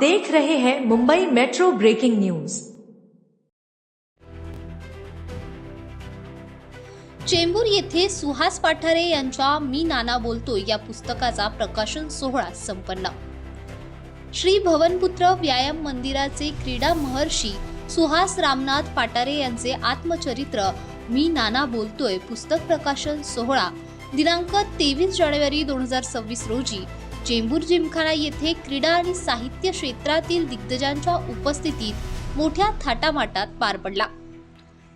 देख रहे हैं Mumbai metro breaking news. Chembur येथे सुहास पाठारे यांच्या मी नाना बोलतोय या पुस्तकाचा प्रकाशन सोहळा संपन्न. श्री भवनपुत्र व्यायाम मंदिराचे क्रीडा महर्षी सुहास रामनाथ पाटारे यांचे आत्मचरित्र मी नाना बोलतोय पुस्तक प्रकाशन सोहळा दिनांक तेवीस जानेवारी दोन हजार सव्वीस रोजी चेंबूर जिमखाना येथे क्रीडा आणि साहित्य क्षेत्रातील दिग्गजांच्या उपस्थितीत मोठ्या थाटामाटात पार पडला.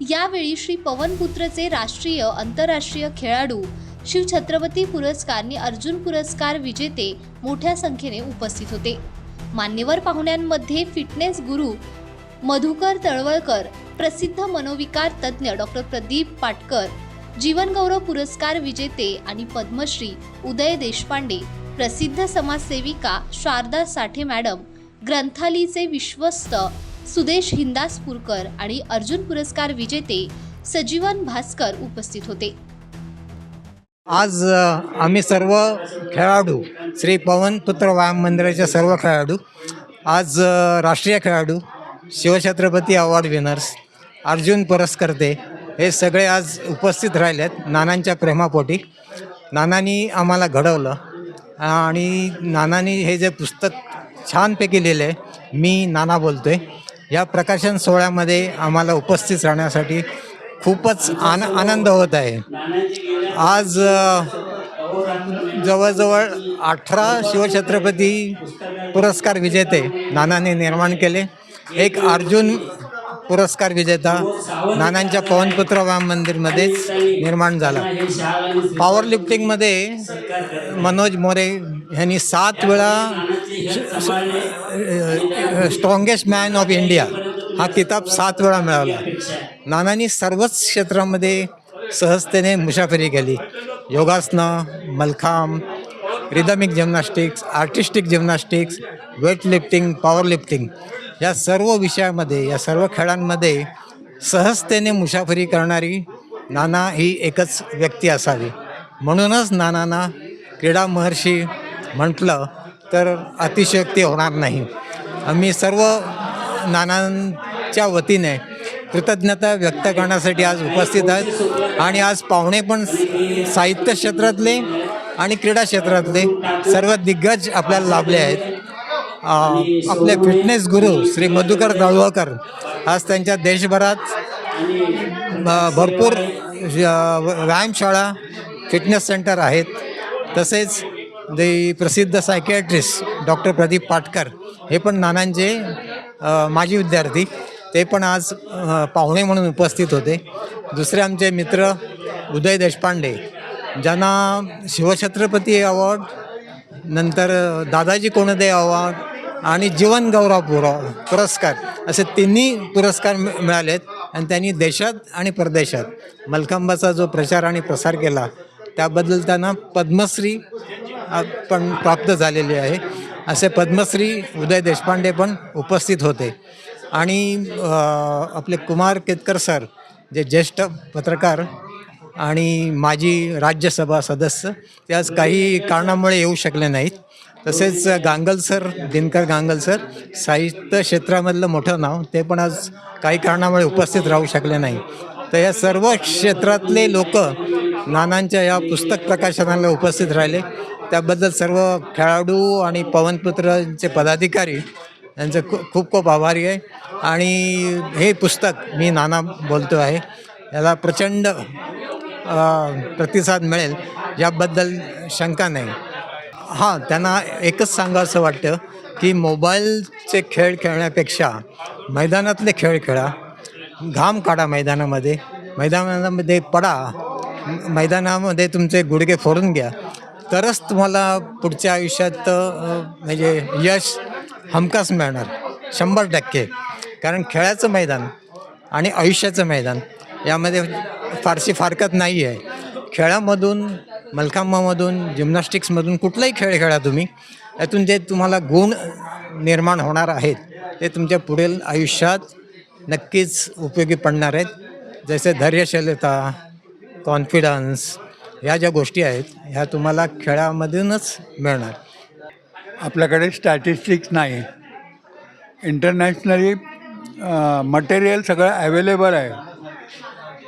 यावेळी श्री पवनपुत्रचे राष्ट्रीय आंतरराष्ट्रीय खेळाडू शिवछत्रपती पुरस्कार आणि अर्जुन पुरस्कार विजेते मोठ्या संख्येने उपस्थित होते. मान्यवर पाहुण्यांमध्ये फिटनेस गुरु मधुकर तळवळकर प्रसिद्ध मनोविकार तज्ज्ञ डॉक्टर प्रदीप पाटकर जीवनगौरव पुरस्कार विजेते आणि पद्मश्री उदय देशपांडे प्रसिद्ध समाजसेविका शारदा साठे मॅडम ग्रंथालीचे विश्वस्त सुदेश हिंदासपूरकर आणि अर्जुन पुरस्कार विजेते सजीवन भास्कर उपस्थित होते. आज आम्ही सर्व खेळाडू श्री पवनपुत्र व्यायाम मंदिराचे सर्व खेळाडू आज राष्ट्रीय खेळाडू शिवछत्रपती अवॉर्ड विनर्स अर्जुन पुरस्कर्ते हे सगळे आज उपस्थित राहिलेत नानांच्या प्रेमापोटी. नानांनी आम्हाला घडवलं. आणि नानानी हे जे पुस्तक छानपैकी लिहिलं आहे मी नाना बोलतोय. या प्रकाशन सोहळ्यामध्ये आम्हाला उपस्थित राहण्यासाठी खूपच आन आनंद होत आहे. आज जवळजवळ अठरा शिवछत्रपती पुरस्कार विजेते नानाने निर्माण केले. एक अर्जुन पुरस्कार विजेता नानांच्या पवनपुत्र व्यायाम मंदिरमध्येच निर्माण झाला. पॉवर लिफ्टिंगमध्ये मनोज मोरे यांनी सात वेळा स्ट्रॉंगेस्ट मॅन ऑफ इंडिया हा किताब सात वेळा मिळाला नानांनी सर्वच क्षेत्रामध्ये सहजतेने मुसाफरी केली. योगासनं mallakhamb rhythmic gymnastics artistic gymnastics weight lifting power lifting या सर्व विषयामध्ये या सर्व खेळांमध्ये सहजतेने मुसाफरी करणारी नाना ही एकच व्यक्ती असावी. म्हणूनच नानांना क्रीडा महर्षी म्हटलं तर अतिशयोक्ती होणार नाही. आम्ही सर्व नानांच्या वतीने कृतज्ञता व्यक्त करण्यासाठी आज उपस्थित आहेत आणि आज पाहुणे पण साहित्य क्षेत्रातले आणि क्रीडा क्षेत्रातले सर्व दिग्गज आपल्याला लाभले आहेत. आपले फिटनेस गुरु श्री मधुकर तळवळकर आज त्यांच्या देशभरात भरपूर व्यायामशाळा फिटनेस सेंटर आहेत. तसेच द प्रसिद्ध सायकॅट्रिस्ट डॉक्टर प्रदीप पाटकर हे पण नानांचे माजी विद्यार्थी. ते पण आज पाहुणे म्हणून उपस्थित होते. दुसरे आमचे मित्र उदय देशपांडे ज्यांना शिवछत्रपती अवॉर्ड नंतर दादाजी कोणदे अवॉर्ड आणि जीवन गौरव पुर- पुरस्कार. असे तिन्ही पुरस्कार मि मिळालेत आणि त्यांनी देशात आणि परदेशात मलखांबाचा जो प्रचार आणि प्रसार केला त्याबद्दल त्यांना पद्मश्री पण प्राप्त झालेली आहे. असे पद्मश्री उदय देशपांडे पण उपस्थित होते. आणि आपले कुमार केतकर सर जे ज्येष्ठ पत्रकार आणि माजी राज्यसभा सदस्य ते आज काही कारणामुळे येऊ शकले नाहीत. तसेच गांगल सर दिनकर गांगल सर साहित्य क्षेत्रामधलं मोठं नाव ते पण आज काही कारणामुळे उपस्थित राहू शकले नाही. तर या सर्व क्षेत्रातले लोक नानांच्या या पुस्तक प्रकाशनाला उपस्थित राहिले. त्याबद्दल सर्व खेळाडू आणि पवनपुत्रांचे पदाधिकारी यांचं खू खूप खूप आभारी आहे. आणि हे पुस्तक मी नाना बोलतो आहे. याला प्रचंड प्रतिसाद मिळेल. याबद्दल शंका नाही. हां त्यांना एकच सांगावं वाटतं की मोबाईलचे खेळ खेळण्यापेक्षा मैदानातले खेळ खेळा घाम काढा मैदानामध्ये मैदानामध्ये पडा मैदानामध्ये तुमचे गुडघे फोडून घ्या. तरच तुम्हाला पुढच्या आयुष्यात म्हणजे यश हमखास मिळणार शंभर टक्के. कारण खेळाचं मैदान आणि आयुष्याचं मैदान यामध्ये फारशी फारकत नाही आहे खेळामधून मलखांबामधून जिम्नॅस्टिक्समधून कुठलाही खेळ खेळा तुम्ही. यातून जे तुम्हाला गुण निर्माण होणार आहेत ते तुमच्या पुढील आयुष्यात नक्कीच उपयोगी पडणार आहेत. जसे धैर्यशीलता कॉन्फिडन्स ह्या ज्या गोष्टी आहेत ह्या तुम्हाला खेळामधूनच मिळणार. आपल्याकडे स्टॅटिस्टिक्स नाही. इंटरनॅशनली मटेरियल सगळं अवेलेबल आहे.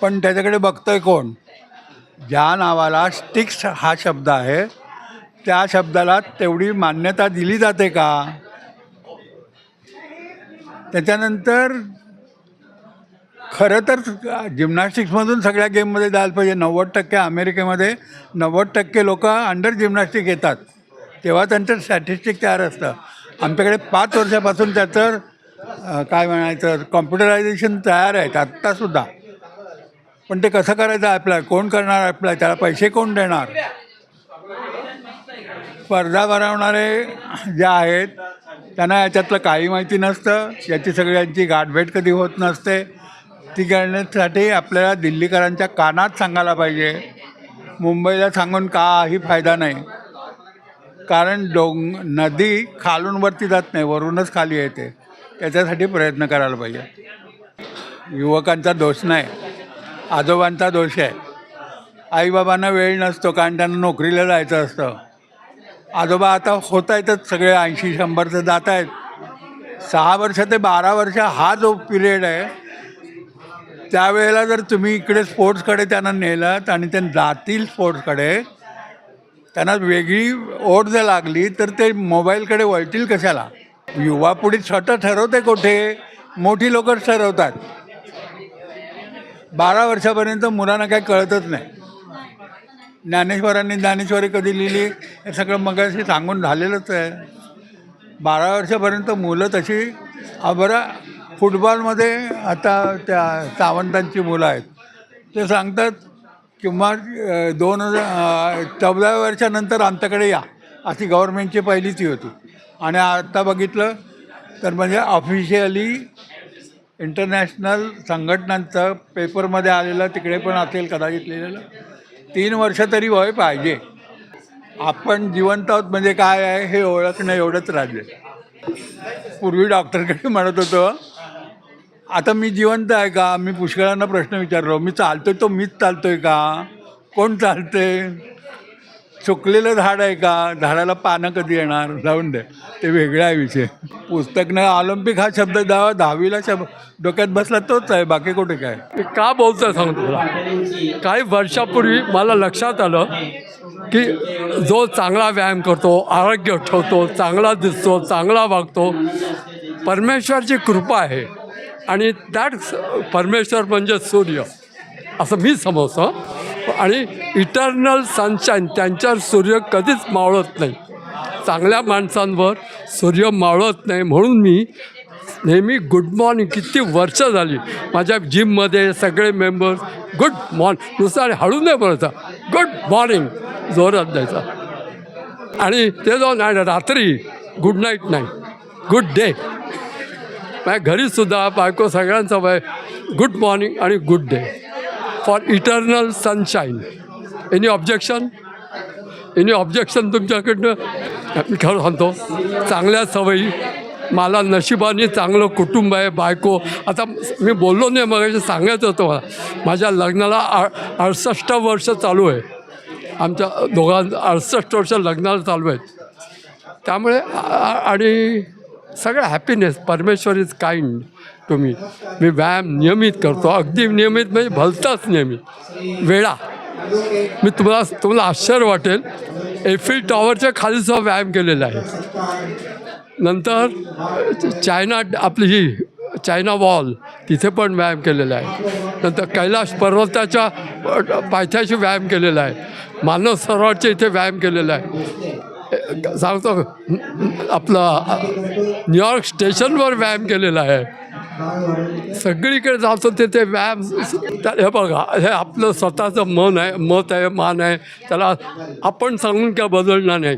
पण त्याच्याकडे बघतोय कोण? ज्या नावाला स्टिक्स हा शब्द आहे त्या शब्दाला तेवढी मान्यता दिली जाते का? त्याच्यानंतर खरं तर जिम्नॅस्टिक्समधून सगळ्या गेममध्ये जायला पाहिजे. नव्वद टक्के अमेरिकेमध्ये नव्वद टक्के लोक अंडर जिम्नॅस्टिक येतात. तेव्हा त्यांचं स्टॅटिस्टिक तयार असतं. आमच्याकडे पाच वर्षापासून त्याचं काय म्हणायचं कॉम्प्युटरायझेशन तयार आहे आत्तासुद्धा. पण ते कसं करायचं अप्लाय कोण करणार अप्लाय त्याला पैसे कोण देणार? स्पर्धा भरवणारे जे आहेत त्यांना याच्यातलं काही माहिती नसतं. याची सगळ्यांची गाठभेट कधी होत नसते. ती करण्यासाठी आपल्याला दिल्लीकरांच्या कानात सांगायला पाहिजे. मुंबईला सांगून काही फायदा नाही. कारण डोंग नदी खालून वरती जात नाही वरूनच खाली येते. त्याच्यासाठी प्रयत्न करायला पाहिजे. युवकांचा दोष नाही. आजोबांचा दोष आहे. आईबाबांना वेळ नसतो कारण त्यांना नोकरीला जायचं असतं. आजोबा आता होत आहेतच सगळे ऐंशी शंभरचं जात आहेत. सहा वर्ष ते बारा वर्ष हा जो पिरियड आहे त्यावेळेला जर तुम्ही इकडे स्पोर्ट्सकडे त्यांना नेलात आणि ते जातील स्पोर्ट्सकडे त्यांना वेगळी ओढ जर लागली तर ते मोबाईलकडे वळतील कशाला? युवा पुढे स्वतः ठरवते कुठे? मोठी लोकच ठरवतात. बारा वर्षापर्यंत मुलांना काही कळतच नाही. ज्ञानेश्वरांनी ज्ञानेश्वरी कधी लिहिली हे सगळं मग सांगून झालेलंच आहे. बारा वर्षापर्यंत मुलं तशी बरं फुटबॉलमध्ये आता त्या सावंतांची मुलं आहेत. ते सांगतात किंवा दोन हजार चौदाव्या वर्षानंतर आमच्याकडे या अशी गव्हर्नमेंटची पहिलीच ती होती. आणि आता बघितलं तर म्हणजे ऑफिशियली इंटरनॅशनल संघटनांचं पेपरमध्ये आलेलं तिकडे पण असेल कदाचित लिहिलेलं. तीन वर्ष तरी वय पाहिजे. आपण जिवंत आहोत म्हणजे काय आहे हे ओळखणं एवढंच राहिले पूर्वी डॉक्टरकडे म्हणत होतो आता मी जिवंत आहे का? मी पुष्कळांना प्रश्न विचारलो. मी चालतोय तो मीच चालतोय का? कोण चालतंय? सुकलेलं झाड आहे का? झाडाला पानं कधी येणार? जाऊन दे. ते वेगळा आहे विषय. पुस्तक नाही ऑलिम्पिक हा शब्द दहा दहावीला शब्द डोक्यात बसला तोच आहे. बाकी कुठे काय? मी का बोलतोय सांगतो तुला? काही वर्षापूर्वी मला लक्षात आलं की जो चांगला व्यायाम करतो आरोग्य ठेवतो चांगला दिसतो चांगला वागतो परमेश्वरची कृपा आहे. आणि दॅट परमेश्वर म्हणजे सूर्य. असं मी समजतो. आणि इटर्नल सनशाईन त्यांच्यावर सूर्य कधीच मावळत नाही. चांगल्या माणसांवर सूर्य मावळत नाही म्हणून मी नेहमी गुड मॉर्निंग किती वर्ष झाली. माझ्या जिममध्ये सगळे मेंबर्स गुड मॉर्निंग नुसतं हळू नाही बोलायचा. गुड मॉर्निंग जोरात द्यायचा. आणि ते जाऊन आणि रात्री गुड नाईट नाही. गुड डे माझ्या घरीसुद्धा बायको सगळ्यांचा वय गुड मॉर्निंग आणि good day for eternal sunshine any objection any objection तुमच्याकडनं? मी खरं सांगतो चांगल्या सवयी मला नशिबाने चांगलं कुटुंब आहे बायको. आता मी बोललो नाही मग सांगायचं होतं मला. माझ्या लग्नाला आ अडसष्ट वर्ष चालू आहे. आमच्या दोघां अडसष्ट वर्ष लग्नाला चालू आहेत. त्यामुळे आणि सगळं हॅपीनेस परमेश्वर इज काइंड शकतो मी मी व्यायाम नियमित करतो. अगदी नियमित म्हणजे भलताच नियमित. वेळा. मी तुम्हाला तुम्हाला आश्चर्य वाटेल. एफिल टॉवरच्या खाली व्यायाम केलेला आहे. नंतर चायना आपली ही चायना वॉल तिथे पण व्यायाम केलेला आहे. नंतर कैलाश पर्वताच्या पायथ्याशी व्यायाम केलेला आहे. मानव सरोवरच्या इथे व्यायाम केलेला आहे. सांगतो आपलं न्यूयॉर्क स्टेशनवर व्यायाम केलेला आहे. सगळीकडे जातो ते व्यायाम त्या- हे बघा हे आपलं स्वतःचं मन आहे मत आहे मान आहे. त्याला आपण सांगून काय बदलणार नाही.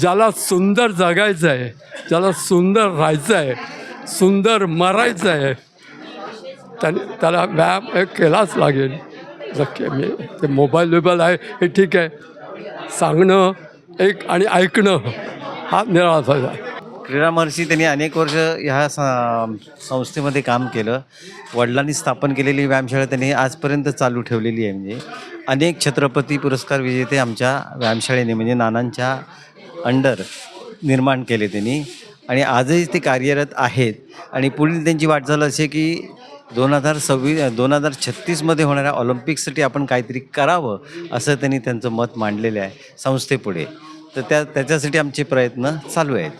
ज्याला सुंदर जगायचं आहे ज्याला सुंदर राहायचं आहे सुंदर मरायचं आहे त्याने त्याला व्यायाम हे केलाच लागेल. नक्की मी ते मोबाईल बिबाईल आहे हे ठीक आहे. सांगणं एक आणि ऐकणं हा निराळा आहे. क्रीडा महर्षी त्यांनी अनेक वर्ष ह्या संस्थेमध्ये काम केलं. वडिलांनी स्थापन केलेली व्यायामशाळा त्यांनी आजपर्यंत चालू ठेवलेली आहे म्हणजे. अनेक छत्रपती पुरस्कार विजेते आमच्या व्यायामशाळेने म्हणजे नानांच्या अंडर निर्माण केले त्यांनी. आणि आजही ते कार्यरत आहेत. आणि पुढील त्यांची वाटचाल अशी आहे की दोन हजार सव्वीस दोन हजार छत्तीसमध्ये होणाऱ्या ऑलिम्पिकसाठी आपण काहीतरी करावं असं त्यांनी त्यांचं मत मांडलेलं आहे संस्थेपुढे. तर त्या त्याच्यासाठी आमचे प्रयत्न चालू आहेत.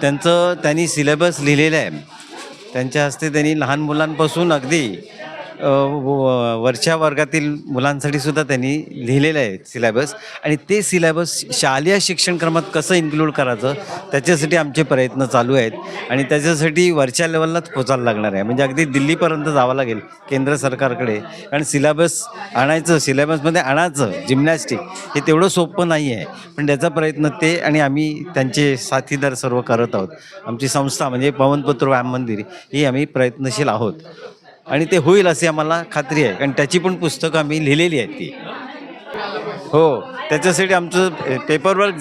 त्यांचं त्यांनी सिलेबस लिहिलेलं आहे. त्यांच्या हस्ते त्यांनी लहान मुलांपासून अगदी वरच्या वर्गातील मुलांसाठी सुद्धा त्यांनी लिहिलेलं आहे सिलेबस आणि ते सिलेबस शालेय शिक्षणक्रमात कसं इन्क्लूड करायचं त्याच्यासाठी आमचे प्रयत्न चालू आहेत. आणि त्याच्यासाठी वरच्या लेवललाच पोचायला लागणार आहे. म्हणजे अगदी दिल्लीपर्यंत जावं लागेल केंद्र सरकारकडे. कारण सिलेबस आणायचं सिलेबसमध्ये आणायचं जिम्नॅस्टिक हे तेवढं सोपं नाही आहे. पण त्याचा प्रयत्न ते आणि आम्ही त्यांचे साथीदार सर्व करत आहोत. आमची संस्था म्हणजे पवनपुत्र व्यायाम मंदिर ही आम्ही प्रयत्नशील आहोत. आणि ते होईल अशी आम्हाला खात्री आहे. कारण त्याची पण पुस्तकं आम्ही लिहिलेली आहेत ती. हो त्याच्यासाठी आमचं पेपरवर्क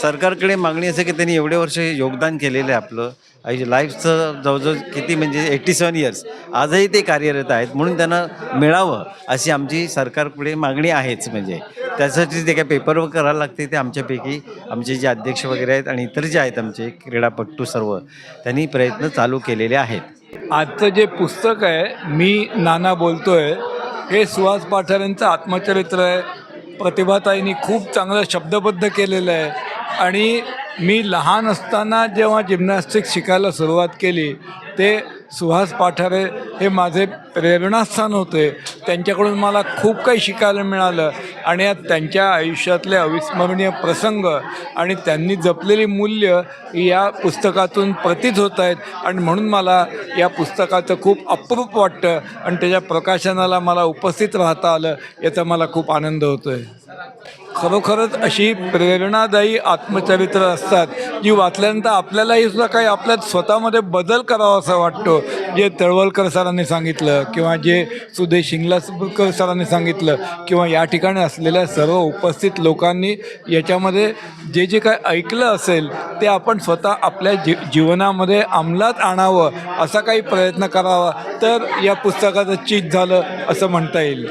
सरकारकडे मागणी असे की त्यांनी एवढे वर्ष योगदान केलेलं आहे आपलं. आई लाईफचं जवळजवळ किती म्हणजे एट्टी सेवन इयर्स आजही ते कार्यरत आहेत. म्हणून त्यांना मिळावं अशी आमची सरकारपुढे मागणी आहेच म्हणजे. त्यासाठी ते काय पेपरवर्क करायला लागते ते आमच्यापैकी आमचे जे अध्यक्ष वगैरे आहेत आणि इतर जे आहेत आमचे क्रीडापटू सर्व त्यांनी प्रयत्न चालू केलेले आहेत. आजचं जे पुस्तक आहे मी नाना बोलतोय हे सुहास पाठारेंचं आत्मचरित्र आहे. प्रतिभाताईंनी खूप चांगलं शब्दबद्ध केलेलं आहे. आणि मी लहान असताना जेव्हा जिम्नॅस्टिक्स शिकायला सुरुवात केली ते सुहास पाठारे हे माझे प्रेरणास्थान होते. त्यांच्याकडून मला खूप काही शिकायला मिळालं. आणि त्यांच्या आयुष्यातले अविस्मरणीय प्रसंग आणि त्यांनी जपलेली मूल्य या पुस्तकातून प्रतीत होत आहेत. आणि म्हणून मला या पुस्तकाचं खूप अप्रूप वाटतं आणि त्याच्या प्रकाशनाला मला उपस्थित राहता आलं याचा मला खूप आनंद होतो आहे खरोखरच अशी प्रेरणादायी आत्मचरित्र असतात. जी वाचल्यानंतर आपल्यालाही सुद्धा काही आपल्यात स्वतःमध्ये बदल करावा असा वाटतो. जे तळवलकर सरांनी सांगितलं किंवा जे सुदेश शिंगलाकर सरांनी सांगितलं किंवा या ठिकाणी असलेल्या सर्व उपस्थित लोकांनी याच्यामध्ये जे जे काय ऐकलं असेल ते आपण स्वतः आपल्या जी जीवनामध्ये अंमलात आणावं असा काही प्रयत्न करावा. तर या पुस्तकाचं चीज झालं असं म्हणता येईल.